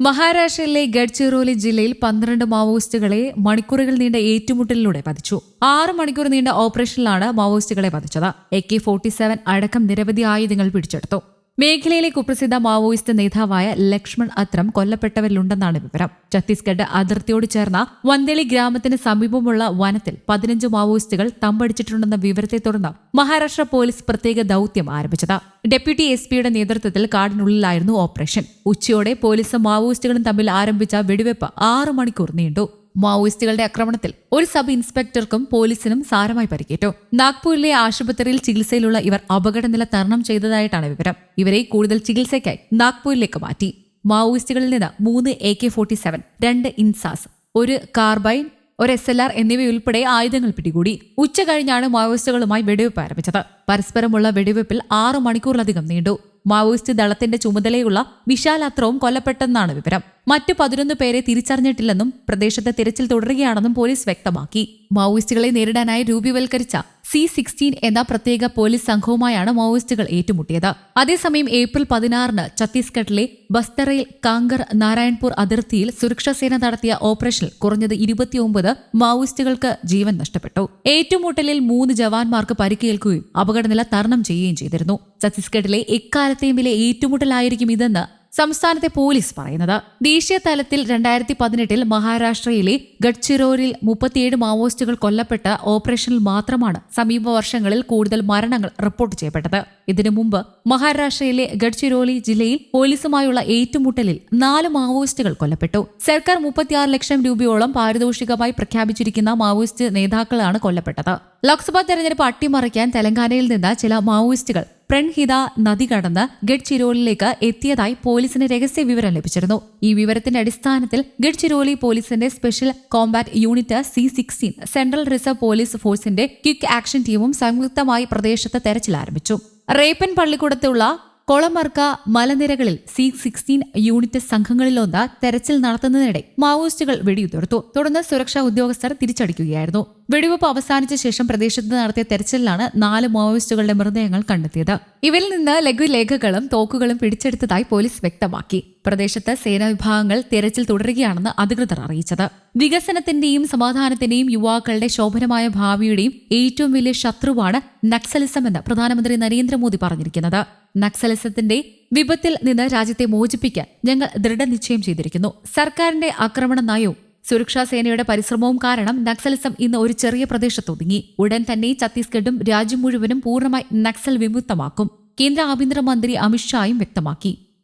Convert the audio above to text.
മഹാരാഷ്ട്രയിലെ ഗഡ്ചിറോലി ജില്ലയിൽ പന്ത്രണ്ട് മാവോയിസ്റ്റുകളെ മണിക്കൂറുകൾ നീണ്ട ഏറ്റുമുട്ടലിലൂടെ പതിച്ചു ആറ് മണിക്കൂർ നീണ്ട ഓപ്പറേഷനിലാണ് മാവോയിസ്റ്റുകളെ വധിച്ചത്. എ കെ ഫോർട്ടി സെവൻ അടക്കം നിരവധി ആയുധങ്ങൾ പിടിച്ചെടുത്തു. മേഖലയിലെ കുപ്രസിദ്ധ മാവോയിസ്റ്റ് നേതാവായ ലക്ഷ്മൺ അത്രം കൊല്ലപ്പെട്ടവരിലുണ്ടെന്നാണ് വിവരം. ഛത്തീസ്ഗഡ് അതിർത്തിയോട് ചേർന്ന വന്തേളി ഗ്രാമത്തിന് സമീപമുള്ള വനത്തിൽ പതിനഞ്ച് മാവോയിസ്റ്റുകൾ തമ്പടിച്ചിട്ടുണ്ടെന്ന വിവരത്തെ തുടർന്ന് മഹാരാഷ്ട്ര പോലീസ് പ്രത്യേക ദൌത്യം ആരംഭിച്ചത്. ഡെപ്യൂട്ടി എസ് പിയുടെ നേതൃത്വത്തിൽ കാടിനുള്ളിലായിരുന്നു ഓപ്പറേഷൻ. ഉച്ചയോടെ പോലീസും മാവോയിസ്റ്റുകളും തമ്മിൽ ആരംഭിച്ച വെടിവെപ്പ് ആറു മണിക്കൂർ നീണ്ടു. മാവോയിസ്റ്റുകളുടെ ആക്രമണത്തിൽ ഒരു സബ് ഇൻസ്പെക്ടർക്കും പോലീസിനും സാരമായി പരിക്കേറ്റു. നാഗ്പൂരിലെ ആശുപത്രിയിൽ ചികിത്സയിലുള്ള ഇവർ അപകടനില തരണം ചെയ്തതായിട്ടാണ് വിവരം. ഇവരെ കൂടുതൽ ചികിത്സയ്ക്കായി നാഗ്പൂരിലേക്ക് മാറ്റി. മാവോയിസ്റ്റുകളിൽ നിന്ന് മൂന്ന് എ കെ ഫോർട്ടി സെവൻ രണ്ട് ഇൻസാസ് ഒരു കാർബൈൻ ഒരു എസ് എൽ ആർ എന്നിവയുൾപ്പെടെ ആയുധങ്ങൾ പിടികൂടി. ഉച്ച കഴിഞ്ഞാണ് മാവോയിസ്റ്റുകളുമായി വെടിവെപ്പ് ആരംഭിച്ചത്. പരസ്പരമുള്ള വെടിവെപ്പിൽ ആറു മണിക്കൂറിലധികം നീണ്ടു. മാവോയിസ്റ്റ് ദളത്തിന്റെ ചുമതലയുള്ള വിശാലാത്രവും കൊല്ലപ്പെട്ടെന്നാണ് വിവരം. മറ്റു പതിനൊന്ന് പേരെ തിരിച്ചറിഞ്ഞിട്ടില്ലെന്നും പ്രദേശത്ത് തിരച്ചിൽ തുടരുകയാണെന്നും പോലീസ് വ്യക്തമാക്കി. മാവോയിസ്റ്റുകളെ നേരിടാനായി രൂപീവൽക്കരിച്ച സി സിക്സ്റ്റീൻ എന്ന പ്രത്യേക പോലീസ് സംഘവുമായാണ് മാവോയിസ്റ്റുകൾ ഏറ്റുമുട്ടിയത്. അതേസമയം ഏപ്രിൽ പതിനാറിന് ഛത്തീസ്ഗഡിലെ ബസ്തറയിൽ കാങ്കർ നാരായൺപൂർ അതിർത്തിയിൽ സുരക്ഷാസേന നടത്തിയ ഓപ്പറേഷനിൽ കുറഞ്ഞത് ഇരുപത്തിയൊമ്പത് മാവോയിസ്റ്റുകൾക്ക് ജീവൻ നഷ്ടപ്പെട്ടു. ഏറ്റുമുട്ടലിൽ മൂന്ന് ജവാന്മാർക്ക് പരിക്കേൽക്കുകയും അപകടനില തരണം ചെയ്യുകയും ചെയ്തിരുന്നു. ഛത്തീസ്ഗഡിലെ എക്കാലത്തെയും വില ഏറ്റുമുട്ടലായിരിക്കും ഇതെന്ന് സംസ്ഥാനത്തെ പോലീസ് പറയുന്നത് ദേശീയ തലത്തിൽ രണ്ടായിരത്തി പതിനെട്ടിൽ മഹാരാഷ്ട്രയിലെ ഗഡ്ചിറോരിൽ മുപ്പത്തിയേഴ് മാവോയിസ്റ്റുകൾ കൊല്ലപ്പെട്ട ഓപ്പറേഷനിൽ മാത്രമാണ് സമീപ വർഷങ്ങളിൽ കൂടുതൽ മരണങ്ങൾ റിപ്പോർട്ട് ചെയ്യപ്പെട്ടത്. ഇതിനു മുമ്പ് മഹാരാഷ്ട്രയിലെ ഗഡ്ചിരോലി ജില്ലയിൽ പോലീസുമായുള്ള ഏറ്റുമുട്ടലിൽ നാല് മാവോയിസ്റ്റുകൾ കൊല്ലപ്പെട്ടു. സർക്കാർ മുപ്പത്തിയാറ് ലക്ഷം രൂപയോളം പാരിതോഷികമായി പ്രഖ്യാപിച്ചിരിക്കുന്ന മാവോയിസ്റ്റ് നേതാക്കളാണ് കൊല്ലപ്പെട്ടത്. ലോക്സഭാ തെരഞ്ഞെടുപ്പ് അട്ടിമറിക്കാൻ തെലങ്കാനയിൽ നിന്ന് ചില മാവോയിസ്റ്റുകൾ പ്രൺഹിത നദി കടന്ന് ഗഡ്ചിരോലിലേക്ക് എത്തിയതായി പോലീസിന് രഹസ്യ വിവരം ലഭിച്ചിരുന്നു. ഈ വിവരത്തിന്റെ അടിസ്ഥാനത്തിൽ ഗഡ്ചിരോലി പോലീസിന്റെ special combat unit C sixteen central reserve police ഫോഴ്സിന്റെ ക്വിക്ക് ആക്ഷൻ ടീമും സംയുക്തമായി പ്രദേശത്ത് തെരച്ചിൽ ആരംഭിച്ചു. റേപ്പൻ പള്ളിക്കൂടത്തുള്ള കൊളമർക്ക മലനിരകളിൽ സി സിക്സ്റ്റീൻ യൂണിറ്റ് സംഘങ്ങളിലൊന്ന് തെരച്ചിൽ നടത്തുന്നതിനിടെ മാവോയിസ്റ്റുകൾ വെടിയുതിർത്തു. തുടർന്ന് സുരക്ഷാ ഉദ്യോഗസ്ഥർ തിരിച്ചടിക്കുകയായിരുന്നു. വെടിവെപ്പ് അവസാനിച്ച ശേഷം പ്രദേശത്ത് നടത്തിയ തെരച്ചിലിലാണ് നാല് മാവോയിസ്റ്റുകളുടെ മൃതദേഹങ്ങൾ കണ്ടെത്തിയത്. ഇവരിൽ നിന്ന് ലഘുലേഖകളും തോക്കുകളും പിടിച്ചെടുത്തതായി പോലീസ് വ്യക്തമാക്കി. പ്രദേശത്ത് സേനാ വിഭാഗങ്ങൾ തെരച്ചിൽ തുടരുകയാണെന്ന് അധികൃതർ അറിയിച്ചത്. വികസനത്തിന്റെയും സമാധാനത്തിന്റെയും യുവാക്കളുടെ ശോഭനമായ ഭാവിയുടെയും ഏറ്റവും വലിയ ശത്രുവാണ് നക്സലിസം എന്ന് പ്രധാനമന്ത്രി നരേന്ദ്രമോദി പറഞ്ഞിരിക്കുന്നത്. നക്സലിസത്തിന്റെ വിപത്തിൽ നിന്ന് രാജ്യത്തെ മോചിപ്പിക്കാൻ ഞങ്ങൾ ദൃഢനിശ്ചയം ചെയ്തിരിക്കുന്നു. സർക്കാരിന്റെ ആക്രമണ നയവും സുരക്ഷാ സേനയുടെ പരിശ്രമവും കാരണം നക്സലിസം ഇന്ന് ഒരു ചെറിയ പ്രദേശത്ത് ഒതുങ്ങി. ഉടൻ തന്നെ ഛത്തീസ്ഗഡും രാജ്യം മുഴുവനും പൂർണമായി നക്സൽ വിമുക്തമാക്കും. കേന്ദ്ര ആഭ്യന്തരമന്ത്രി അമിത്ഷായും വ്യക്തമാക്കി.